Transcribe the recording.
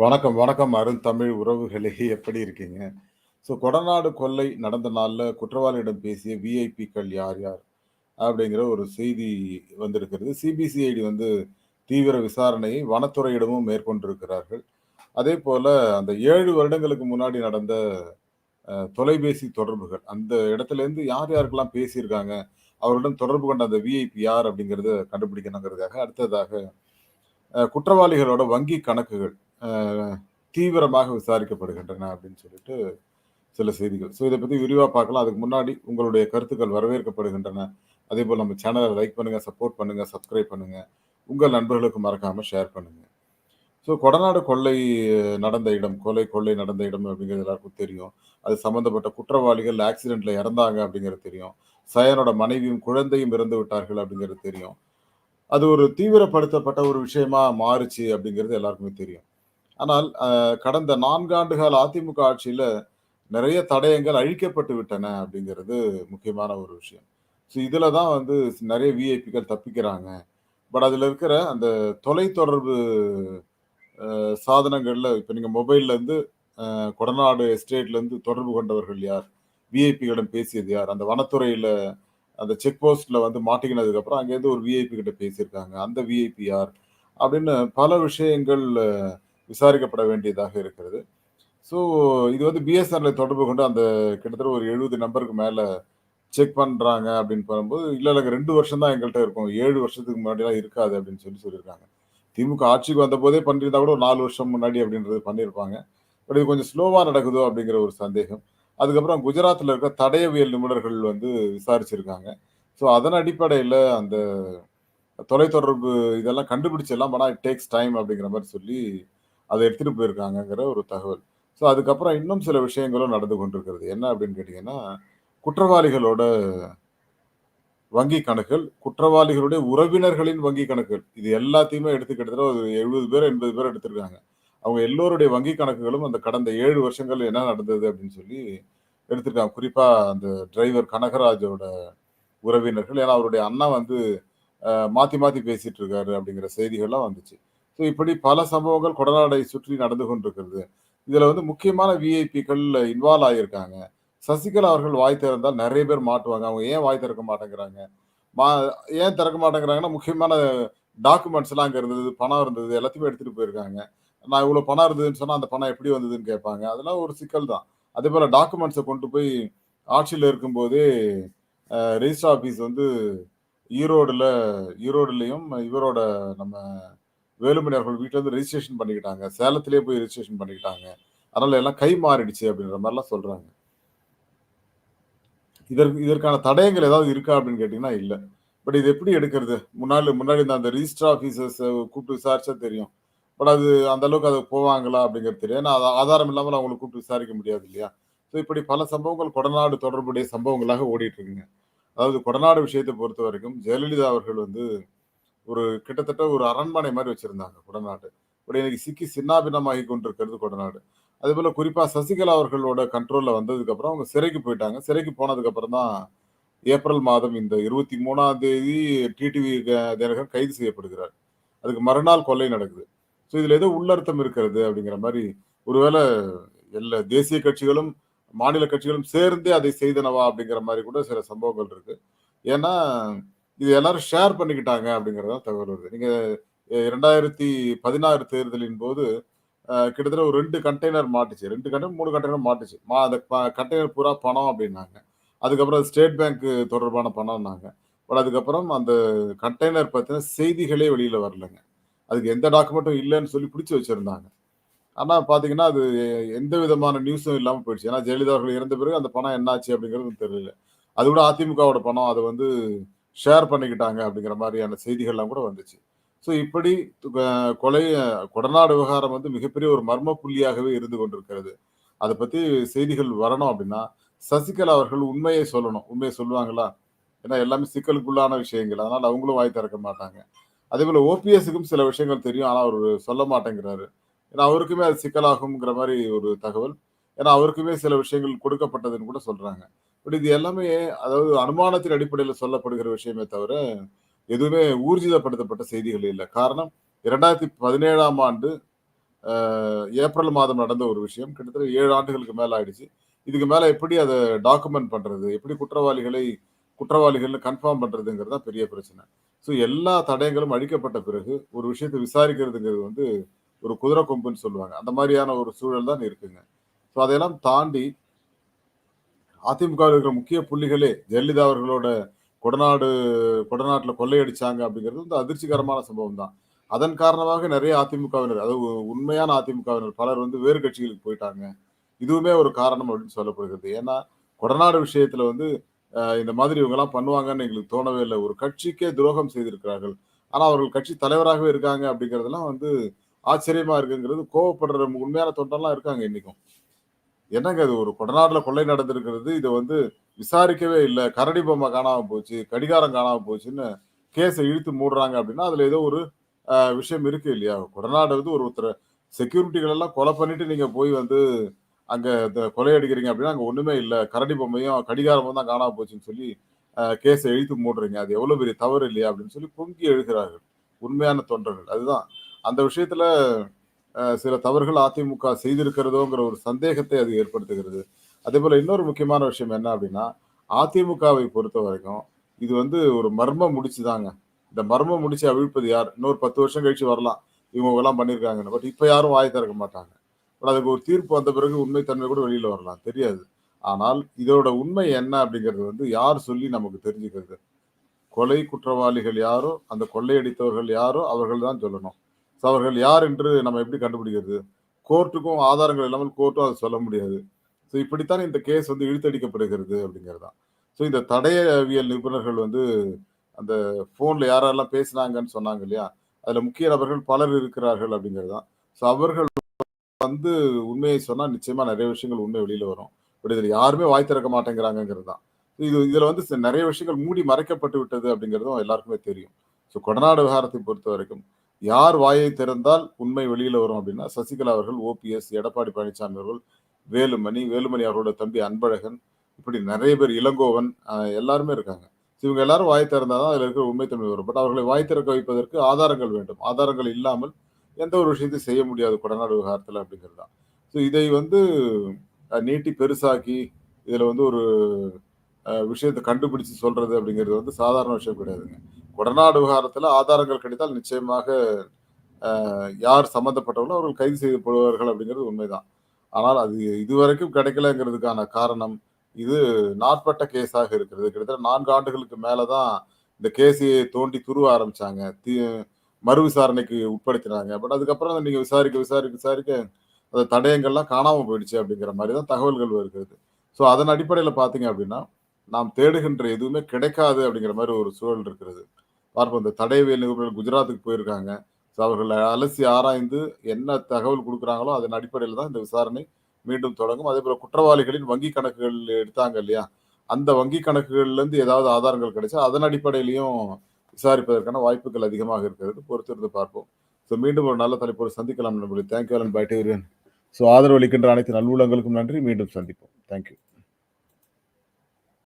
வணக்கம், வணக்கம் அருண் தமிழ் உறவுகளே எப்படி இருக்கீங்க? ஸோ கொடநாடு கொள்ளை நடந்த நாளில் குற்றவாளியிடம் பேசிய விஐபிக்கள் யார் யார்? அப்படிங்கிற ஒரு செய்தி வந்திருக்கிறது. சிபிசிஐடி வந்து தீவிர விசாரணையை வனத்துறையிடமும் மேற்கொண்டிருக்கிறார்கள். அதேபோல அந்த ஏழு வருடங்களுக்கு முன்னாடி நடந்த தொலைபேசி தொடர்புகள், அந்த இடத்துலேருந்து யார் யாருக்கெல்லாம் பேசியிருக்காங்க, அவருடன் தொடர்பு கொண்ட அந்த விஐபி யார் அப்படிங்கிறத கண்டுபிடிக்கணுங்கிறதுக்காக, அடுத்ததாக குற்றவாளிகளோட வங்கி கணக்குகள் தீவிரமாக விசாரிக்கப்படுகின்றன அப்படின்னு சொல்லிட்டு சில செய்திகள். ஸோ இதை பற்றி விரிவாக பார்க்கலாம். அதுக்கு முன்னாடி உங்களுடைய கருத்துக்கள் வரவேற்கப்படுகின்றன. அதேபோல நம்ம சேனலை லைக் பண்ணுங்கள் சப்போர்ட் பண்ணுங்கள் சப்ஸ்கிரைப் பண்ணுங்கள் உங்கள் நண்பர்களுக்கு மறக்காமல் ஷேர் பண்ணுங்கள் ஸோ கொடநாடு கொள்ளை நடந்த இடம், கொலை, கொள்ளை நடந்த இடம் அப்படிங்கிறது எல்லாருக்கும் தெரியும். அது சம்மந்தப்பட்ட குற்றவாளிகள் ஆக்சிடெண்ட்டில் இறந்தாங்க அப்படிங்கிறது தெரியும். சயனோட மனைவியும், குழந்தையும் இறந்து விட்டார்கள் அப்படிங்கிறது தெரியும். அது ஒரு தீவிரப்படுத்தப்பட்ட ஒரு விஷயமா மாறுச்சு அப்படிங்கிறது எல்லாருக்குமே தெரியும். ஆனால் கடந்த 4 ஆண்டுகால அதிமுக ஆட்சியில நிறைய தடயங்கள் அழிக்கப்பட்டு விட்டன அப்படிங்கிறது முக்கியமான ஒரு விஷயம். ஸோ இதில் தான் வந்து நிறைய விஐபிகள் தப்பிக்கிறாங்க. பட் அதில் இருக்கிற அந்த தொலைத்தொடர்பு சாதனங்களில் இப்போ நீங்கள் மொபைல்லேருந்து கொடநாடு எஸ்டேட்லேருந்து தொடர்பு கொண்டவர்கள் யார்? விஐபிகளிடம் பேசியது யார்? அந்த வனத்துறையில் அந்த செக் போஸ்ட்டில் வந்து மாட்டிக்கினதுக்கப்புறம் அங்கேருந்து ஒரு விஐபி கிட்ட பேசியிருக்காங்க. அந்த விஐபி யார்? அப்படின்னு பல விஷயங்கள் விசாரிக்கப்பட வேண்டியதாக இருக்கிறது. ஸோ இது வந்து பிஎஸ்என்எல் தொடர்பு கொண்டு அந்த கிட்டத்தட்ட ஒரு 70 நம்பருக்கு மேலே செக் பண்ணுறாங்க அப்படின்னு பண்ணும்போது, இல்லை இல்லங்க 2 வருஷம் தான் எங்கள்கிட்ட இருக்கும். ஏழு வருஷத்துக்கு முன்னாடிலாம் இருக்காது அப்படின்னு சொல்லி சொல்லியிருக்காங்க. திமுக ஆட்சிக்கு வந்தபோதே பண்ணியிருந்தா கூட ஒரு நாலு வருஷம் முன்னாடி அப்படின்றது பண்ணியிருப்பாங்க. பட் இது கொஞ்சம் ஸ்லோவாக நடக்குதோ அப்படிங்கிற ஒரு சந்தேகம். அதுக்கப்புறம் குஜராத்தில் இருக்க தடயவியல் நிபுணர்கள் வந்து விசாரிச்சிருக்காங்க. ஸோ அதன் அடிப்படையில் அந்த தொலைத்தொடர்பு இதெல்லாம் கண்டுபிடிச்சிடலாம். ஆனால் இட் டேக்ஸ் டைம் அப்படிங்கிற மாதிரி சொல்லி அதை எடுத்துட்டு போயிருக்காங்கங்கிற ஒரு தகவல். ஸோ அதுக்கப்புறம் இன்னும் சில விஷயங்களும் நடந்து கொண்டிருக்கிறது. என்ன அப்படின்னு கேட்டீங்கன்னா, குற்றவாளிகளோட வங்கி கணக்குகள், குற்றவாளிகளுடைய உறவினர்களின் வங்கி கணக்குகள். இது எல்லாத்தையுமே எடுத்து கிட்டத்தட்ட ஒரு 70 பேர், 80 பேர் எடுத்திருக்காங்க. அவங்க எல்லோருடைய வங்கி கணக்குகளும் அந்த கடந்த ஏழு வருஷங்கள் என்ன நடந்தது அப்படின்னு சொல்லி எடுத்திருக்காங்க. குறிப்பாக அந்த டிரைவர் கனகராஜோட உறவினர்கள். ஏன்னா அவருடைய அண்ணா வந்து மாற்றி மாற்றி பேசிகிட்டு இருக்காரு அப்படிங்கிற செய்திகள்லாம் வந்துச்சு. ஸோ இப்படி பல சம்பவங்கள் கொடநாடை சுற்றி நடந்து கொண்டிருக்கிறது. இதில் வந்து முக்கியமான விஐபிக்கள் இன்வால்வ் ஆகியிருக்காங்க. சசிகலா அவர்கள் வாய் திறந்தால் நிறைய பேர் மாட்டுவாங்க. அவங்க ஏன் வாய் திறக்க மாட்டேங்கிறாங்க? மா ஏன் திறக்க மாட்டேங்கிறாங்கன்னா, முக்கியமான டாக்குமெண்ட்ஸ்லாம் அங்கே இருந்தது, பணம் இருந்தது, எல்லாத்தையுமே எடுத்துகிட்டு போயிருக்காங்க. நான் இவ்வளோ பணம் இருந்ததுன்னு சொன்னால் அந்த பணம் எப்படி வந்ததுன்னு கேட்பாங்க. அதெல்லாம் ஒரு சிக்கல் தான். அதே போல் டாக்குமெண்ட்ஸை கொண்டு போய் ஆட்சியில் இருக்கும்போதே ரிஜிஸ்டர் ரெஜிஸ்டர் ஆஃபீஸ் வந்து ஈரோடுல ஈரோடுலேயும் இவரோட நம்ம வேலுமணி அவர்கள் வீட்ல ரெஜிஸ்ட்ரேஷன் பண்ணிக்கிட்டாங்க. சேலத்திலே போய் ரெஜிஸ்ட்ரேஷன் பண்ணிக்கிட்டாங்க. அதனால எல்லாம் கை மாறிடுச்சு அப்படின்ற மாதிரிலாம் சொல்றாங்க. இதற்கு இதற்கான தடயங்கள் ஏதாவது இருக்கா அப்படின்னு கேட்டீங்கன்னா, இல்லை பட் இது எப்படி எடுக்கிறது? முன்னாடி முன்னாடி இந்த அந்த ரிஜிஸ்டர் ஆஃபீஸர்ஸை கூப்பிட்டு விசாரிச்சா தெரியும். பட் அது அந்த அளவுக்கு அது போவாங்களா அப்படிங்கிறது தெரியும் ஏன்னா, அது ஆதாரம் இல்லாமல் அவங்களை கூப்பிட்டு விசாரிக்க முடியாது இல்லையா? ஸோ இப்படி பல சம்பவங்கள் கொடநாடு தொடர்புடைய சம்பவங்களாக ஓடிட்டு இருக்குங்க. அதாவது கொடநாடு விஷயத்தை பொறுத்த வரைக்கும் ஜெயலலிதா அவர்கள் வந்து ஒரு கிட்டத்தட்ட ஒரு அரண்மனை மாதிரி வச்சிருந்தாங்க குடநாடு இப்படி இன்னைக்கு சிக்கி சின்னாபின்னமாகி கொண்டிருக்கிறது கொடநாடு. அதேபோல குறிப்பா சசிகலா அவர்களோட கண்ட்ரோல்ல வந்ததுக்கப்புறம் அவங்க சிறைக்கு போயிட்டாங்க. சிறைக்கு போனதுக்கப்புறம் தான் ஏப்ரல் மாதம் இந்த 23ஆம் தேதி டிடிவி தினகர் கைது செய்யப்படுகிறார். அதுக்கு மறுநாள் கொள்ளை நடக்குது. ஸோ இதுல ஏதோ உள்ளர்த்தம் இருக்கிறது அப்படிங்கிற மாதிரி ஒருவேளை எல்லா தேசிய கட்சிகளும், மாநில கட்சிகளும் சேர்ந்தே அதை செய்தனவா அப்படிங்கிற மாதிரி கூட சில சம்பவங்கள் இருக்கு. ஏன்னா, இது எல்லாரும் ஷேர் பண்ணிக்கிட்டாங்க அப்படிங்கிறது தான் தகவல் வருது. நீங்க இரண்டாயிரத்தி பதினாறு தேர்தலின் போது கிட்டத்தட்ட ஒரு ரெண்டு கண்டெய்னர் மாட்டுச்சு. ரெண்டு கண்டெய்னர், மூணு கண்டெய்னர் மாட்டுச்சு. மா அந்த கண்டெய்னர் பூரா பணம் அப்படின்னாங்க. அதுக்கப்புறம் ஸ்டேட் பேங்க் தொடர்பான பணம்னாங்க. பட் அதுக்கப்புறம் அந்த கண்டெய்னர் பார்த்தீங்கன்னா செய்திகளே வெளியில் வரலங்க. அதுக்கு எந்த டாக்குமெண்ட்டும் இல்லைன்னு சொல்லி பிடிச்சி வச்சுருந்தாங்க ஆனால் பார்த்தீங்கன்னா, அது எந்த விதமான நியூஸும் இல்லாமல் போயிடுச்சு. ஏன்னா ஜெயலலிதா அவர்கள் இறந்த பிறகு அந்த பணம் என்னாச்சு அப்படிங்கிறது தெரியல. அது கூட அதிமுகவோட பணம். அது வந்து ஷேர் பண்ணிக்கிட்டாங்க அப்படிங்கிற மாதிரியான செய்திகள்லாம் கூட வந்துச்சு. ஸோ இப்படி கொலை கொடநாடு விவகாரம் வந்து மிகப்பெரிய ஒரு மர்ம புள்ளியாகவே இருந்து கொண்டிருக்கிறது. அதை பற்றி செய்திகள் வரணும் அப்படின்னா, சசிகலா அவர்கள் உண்மையை சொல்லணும். உண்மையை சொல்லுவாங்களா? ஏன்னா எல்லாமே சிக்கலுக்குள்ளான விஷயங்கள். அதனால் அவங்களும் வாய் திறக்க மாட்டாங்க. அதேபோல ஓபிஎஸ்ஸுக்கும் சில விஷயங்கள் தெரியும். ஆனால் அவர் சொல்ல மாட்டேங்கிறாரு. ஏன்னா அவருக்குமே அது சிக்கலாகுங்கிற மாதிரி ஒரு தகவல். ஏன்னா அவருக்குமே சில விஷயங்கள் கொடுக்கப்பட்டதுன்னு கூட சொல்கிறாங்க பட் இது எல்லாமே அதாவது அனுமானத்தின் அடிப்படையில் சொல்லப்படுகிற விஷயமே தவிர, எதுவுமே ஊர்ஜிதப்படுத்தப்பட்ட செய்திகள் இல்லை. காரணம் 2017ஆம் ஆண்டு ஏப்ரல் மாதம் நடந்த ஒரு விஷயம். கிட்டத்தட்ட ஏழு ஆண்டுகளுக்கு மேலே ஆயிடுச்சு. இதுக்கு மேலே எப்படி அதை டாக்குமெண்ட் பண்ணுறது எப்படி குற்றவாளிகளை குற்றவாளிகள்னு கன்ஃபார்ம் பண்ணுறதுங்கிறது தான் பெரிய பிரச்சனை. ஸோ எல்லா தடயங்களும் அழிக்கப்பட்ட பிறகு ஒரு விஷயத்தை விசாரிக்கிறதுங்கிறது வந்து ஒரு குதிரை கொம்புன்னு சொல்லுவாங்க. அந்த மாதிரியான ஒரு சூழல் தான் இருக்குங்க. ஸோ அதையெல்லாம் தாண்டி அதிமுக இருக்கிற முக்கிய புள்ளிகளே ஜெயலலிதா அவர்களோட கொடநாடு கொடநாட்டில் கொள்ளையடிச்சாங்க அப்படிங்கிறது வந்து அதிர்ச்சிகரமான சம்பவம் தான். அதன் காரணமாக நிறைய அதிமுகவினர் அதாவது உண்மையான அதிமுகவினர் பலர் வந்து வேறு கட்சிகளுக்கு போயிட்டாங்க. இதுவுமே ஒரு காரணம் அப்படின்னு சொல்லப்படுகிறது. ஏன்னா கொடநாடு விஷயத்துல வந்து இந்த மாதிரி இவங்கெல்லாம் பண்ணுவாங்கன்னு எங்களுக்கு தோணவே இல்லை. ஒரு கட்சிக்கே துரோகம் செய்திருக்கிறார்கள். ஆனால் அவர்கள் கட்சி தலைவராகவே இருக்காங்க அப்படிங்கிறதெல்லாம் வந்து ஆச்சரியமா இருக்குங்கிறது கோவப்படுற உண்மையான தொண்டெல்லாம் இருக்காங்க இன்னைக்கும். என்னங்க இது? ஒரு கொடநாட்டில் கொள்ளை நடந்திருக்கிறது. இதை வந்து விசாரிக்கவே இல்லை. கரடி பொம்மை காணாமல் போச்சு கடிகாரம் காணாமல் போச்சுன்னு கேஸை இழுத்து மூடுறாங்க அப்படின்னா அதில் ஏதோ ஒரு விஷயம் இருக்கு இல்லையா? கொடநாடு வந்து ஒரு ஒருத்தர் செக்யூரிட்டிகள் எல்லாம் கொலை பண்ணிட்டு நீங்கள் போய் வந்து அங்கே இந்த கொலை அடிக்கிறீங்க அப்படின்னா அங்கே ஒன்றுமே இல்லை. கரடி பொம்மையும் கடிகாரமும் தான் காணாம போச்சுன்னு சொல்லி கேஸை இழுத்து மூடுறீங்க. அது எவ்வளோ பெரிய தவறு இல்லையா அப்படின்னு சொல்லி பொங்கி எழுகிறார்கள். உண்மையான தொண்டர்கள். அதுதான். அந்த விஷயத்துல சில தவறுகள் அதிமுக செய்திருக்கிறதோங்கிற ஒரு சந்தேகத்தை அது ஏற்படுத்துகிறது. அதே போல் இன்னொரு முக்கியமான விஷயம் என்ன அப்படின்னா அதிமுகவை பொறுத்த வரைக்கும் இது வந்து ஒரு மர்ம முடிச்சுதாங்க. இந்த மர்ம முடிச்சு அவிழ்ப்பது யார்? இன்னொரு பத்து வருஷம் கழிச்சு வரலாம். இவங்கெல்லாம் பண்ணியிருக்காங்கன்னு. பட் இப்போ யாரும் வாய் திறக்க மாட்டாங்க. பட் அதுக்கு ஒரு தீர்ப்பு வந்த பிறகு உண்மைத்தன்மை கூட வெளியில் வரலாம். தெரியாது. ஆனால் இதோட உண்மை என்ன அப்படிங்கிறது வந்து யார் சொல்லி நமக்கு தெரிஞ்சுக்கிறது? கொலை குற்றவாளிகள் யாரோ அந்த கொள்ளையடித்தவர்கள் யாரோ அவர்கள் தான் சொல்லணும். அவர்கள் யார் என்று நம்ம எப்படி கண்டுபிடிக்கிறது? கோர்ட்டுக்கும் ஆதாரங்கள் இல்லாமல் கோர்ட்டும் அதை சொல்ல முடியாது. ஸோ இப்படித்தான் இந்த கேஸ் வந்து இழுத்தடிக்கப்படுகிறது அப்படிங்கிறது தான் ஸோ இந்த தடையவியல் நிபுணர்கள் வந்து அந்த ஃபோனில் யாரெல்லாம் பேசினாங்கன்னு சொன்னாங்க இல்லையா? அதில் முக்கிய நபர்கள் பலர் இருக்கிறார்கள் அப்படிங்கிறது தான் ஸோ அவர்கள் வந்து உண்மையை சொன்னால் நிச்சயமாக நிறைய விஷயங்கள் உண்மை வெளியில் வரும். பட் இதில் யாருமே வாய் திறக்க மாட்டேங்கிறாங்கிறது தான் இது இதில் வந்து நிறைய விஷயங்கள் மூடி மறைக்கப்பட்டு விட்டது அப்படிங்கிறதும் எல்லாருக்குமே தெரியும். ஸோ கொடநாடு விவகாரத்தை பொறுத்த வரைக்கும் யார் வாயை திறந்தால் உண்மை வெளியில வரும் அப்படின்னா சசிகலா அவர்கள் ஓபிஎஸ் எடப்பாடி பழனிசாமி அவர்கள் வேலுமணி வேலுமணி அவரோட தம்பி அன்பழகன் இப்படி நிறைய பேர் இளங்கோவன் எல்லாருமே இருக்காங்க. இவங்க எல்லாரும் வாய் திறந்தாதான் அதில் இருக்கிற உண்மைத்தன்மை வரும். பட் அவர்களை வாய் திறக்க வைப்பதற்கு ஆதாரங்கள் வேண்டும். ஆதாரங்கள் இல்லாமல் எந்த ஒரு விஷயத்தையும் செய்ய முடியாது கொடநாடு விவகாரத்தில் அப்படிங்கிறது தான். ஸோ இதை வந்து நீட்டி பெருசாக்கி இதில் வந்து ஒரு விஷயத்தை கண்டுபிடிச்சு சொல்றது அப்படிங்கிறது வந்து சாதாரண விஷயம் கிடையாதுங்க. வடநாடு விவகாரத்தில் ஆதாரங்கள் கிடைத்தால் நிச்சயமாக யார் சம்மந்தப்பட்டவர்களோ அவர்கள் கைது செய்யப்படுவார்கள் அப்படிங்கிறது உண்மைதான். ஆனால் அது இதுவரைக்கும் கிடைக்கலங்கிறதுக்கான காரணம் இது நாட்பட்ட கேஸாக இருக்கிறது. கிட்டத்தட்ட நான்கு ஆண்டுகளுக்கு மேலே தான் இந்த கேஸையை தோண்டி துருவ ஆரம்பிச்சாங்க. தீ மறு விசாரணைக்கு உட்படுத்தினாங்க. பட் அதுக்கப்புறம் நீங்கள் விசாரிக்க விசாரிக்க விசாரிக்க அந்த தடயங்கள்லாம் காணாமல் போயிடுச்சு அப்படிங்கிற மாதிரி தான் தகவல்கள் வருகிறது. ஸோ அதன் அடிப்படையில் பார்த்தீங்க அப்படின்னா நாம் தேடுகின்ற எதுவுமே கிடைக்காது அப்படிங்கிற மாதிரி ஒரு சூழல் இருக்கிறது. பார்ப்போம். இந்த தடயவியல் நிபுணர்கள் குஜராத்துக்கு போயிருக்காங்க. ஸோ அவர்கள் அலசி ஆராய்ந்து என்ன தகவல் கொடுக்குறாங்களோ அதன் அடிப்படையில் தான் இந்த விசாரணை மீண்டும் தொடங்கும். அதே போல குற்றவாளிகளின் வங்கி கணக்குகள் எடுத்தாங்க இல்லையா? அந்த வங்கி கணக்குகள்லேருந்து ஏதாவது ஆதாரங்கள் கிடைச்சா அதன் அடிப்படையிலையும் விசாரிப்பதற்கான வாய்ப்புகள் அதிகமாக இருக்கிறது. பொறுத்திருந்து பார்ப்போம். ஸோ மீண்டும் ஒரு நல்ல தலைப்போடு சந்திக்கலாம் நண்பர்களே. தேங்க்யூ அலன் பை ஸோ ஆதரவு அளிக்கின்ற அனைத்து நல்லுள்ளங்களுக்கும் நன்றி. மீண்டும் சந்திப்போம். தேங்க்யூ